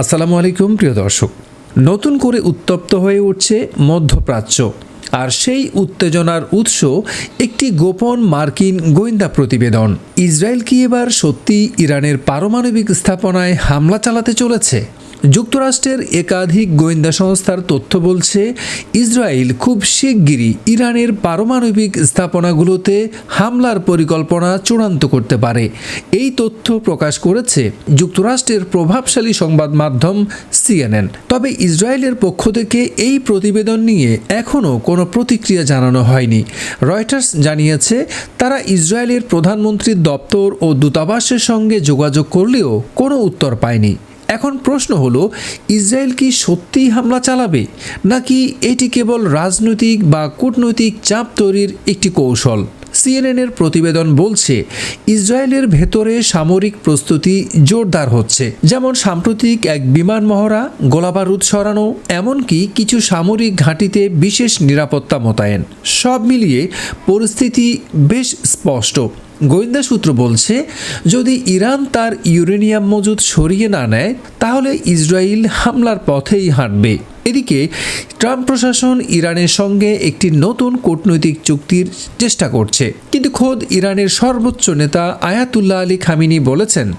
আসসালামু আলাইকুম, প্রিয় দর্শক। নতুন করে উত্তপ্ত হয়ে উঠছে মধ্যপ্রাচ্য, আর সেই উত্তেজনার উৎস একটি গোপন মার্কিন গোয়েন্দা প্রতিবেদন। ইসরায়েল কি এবার সত্যি ইরানের পারমাণবিক স্থাপনায় হামলা চালাতে চলেছে? যুক্তরাষ্ট্রের একাধিক গোয়েন্দা সংস্থার তথ্য বলছে, ইসরায়েল খুব শিগগিরই ইরানের পারমাণবিক স্থাপনাগুলোতে হামলার পরিকল্পনা চূড়ান্ত করতে পারে। এই তথ্য প্রকাশ করেছে যুক্তরাষ্ট্রের প্রভাবশালী সংবাদ মাধ্যম সিএনএন। তবে ইসরায়েলের পক্ষ থেকে এই প্রতিবেদন নিয়ে এখনও কোনো প্রতিক্রিয়া জানানো হয়নি। রয়টার্স জানিয়েছে, তারা ইসরায়েলের প্রধানমন্ত্রীর দপ্তর ও দূতাবাসের সঙ্গে যোগাযোগ করলেও কোনো উত্তর পায়নি। এখন প্রশ্ন হলো, ইসরায়েল কি সত্যিই হামলা চালাবে? নাকি এটি কেবল রাজনৈতিক বা কূটনৈতিক চাপ তৈরির একটি কৌশল? সিএনএনের প্রতিবেদন বলছে, ইসরায়েলের ভেতরে সামরিক প্রস্তুতি জোরদার হচ্ছে। যেমন সাম্প্রতিক এক বিমান মহড়া, গোলাবারুদ সরানো এমনকি কিছু সামরিক ঘাঁটিতে বিশেষ নিরাপত্তা মোতায়েন। সব মিলিয়ে পরিস্থিতি বেশ স্পষ্ট। গোয়েন্দা সূত্র বলছে, যদি ইরান তার ইউরেনিয়াম মজুদ সরিয়ে না নেয়, তাহলে ইসরায়েল হামলার পথেই হাঁটবে। এদিকে, ট্রাম্প প্রশাসন ইরানের সঙ্গে একটি নতুন কূটনৈতিক চুক্তির চেষ্টা করছে। কিন্তু খোদ ইরানের সর্বোচ্চ নেতা আয়াতুল্লাহ আলী খামিনি বলেছেন,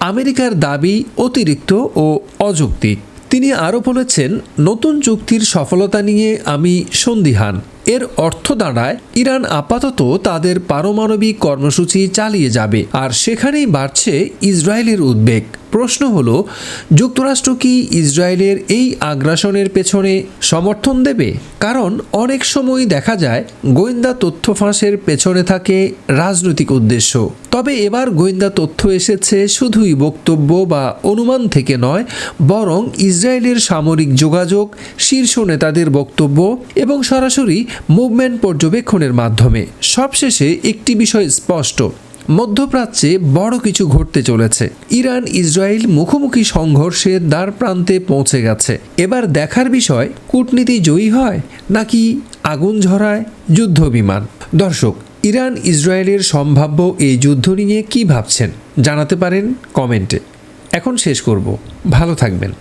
আমেরিকার দাবি অতিরিক্ত ও অযৌক্তিক। তিনি আরও বলেছেন, নতুন চুক্তির সফলতা নিয়ে আমি সন্দিহান। এর অর্থ দাঁড়ায়, ইরান আপাতত তাদের পারমাণবিক কর্মসূচি চালিয়ে যাবে, আর সেখানেই বাড়ছে ইসরায়েলের উদ্বেগ। প্রশ্ন হল, যুক্তরাষ্ট্র কি ইসরায়েলের এই আগ্রাসনের পেছনে সমর্থন দেবে? কারণ অনেক সময় দেখা যায়, গোয়েন্দা তথ্য ফাঁসের পেছনে থাকে রাজনৈতিক উদ্দেশ্য। তবে এবার গোয়েন্দা তথ্য এসেছে শুধুই বক্তব্য বা অনুমান থেকে নয়, বরং ইসরায়েলের সামরিক যোগাযোগ, শীর্ষ নেতাদের বক্তব্য এবং সরাসরি মুভমেন্ট পর্যবেক্ষণের মাধ্যমে। সবশেষে একটি বিষয় স্পষ্ট, মধ্যপ্রাচ্যে বড় কিছু ঘটতে চলেছে। ইরান ইসরায়েল মুখোমুখি সংঘর্ষের দ্বার প্রান্তে পৌঁছে গেছে। এবার দেখার বিষয়, কূটনীতি জয়ী হয় নাকি আগুন ঝরায় যুদ্ধ বিমান? দর্শক, ইরান ইসরায়েলের সম্ভাব্য এই যুদ্ধ নিয়ে কি ভাবছেন? জানাতে পারেন কমেন্টে। এখন শেষ করব। ভালো থাকবেন।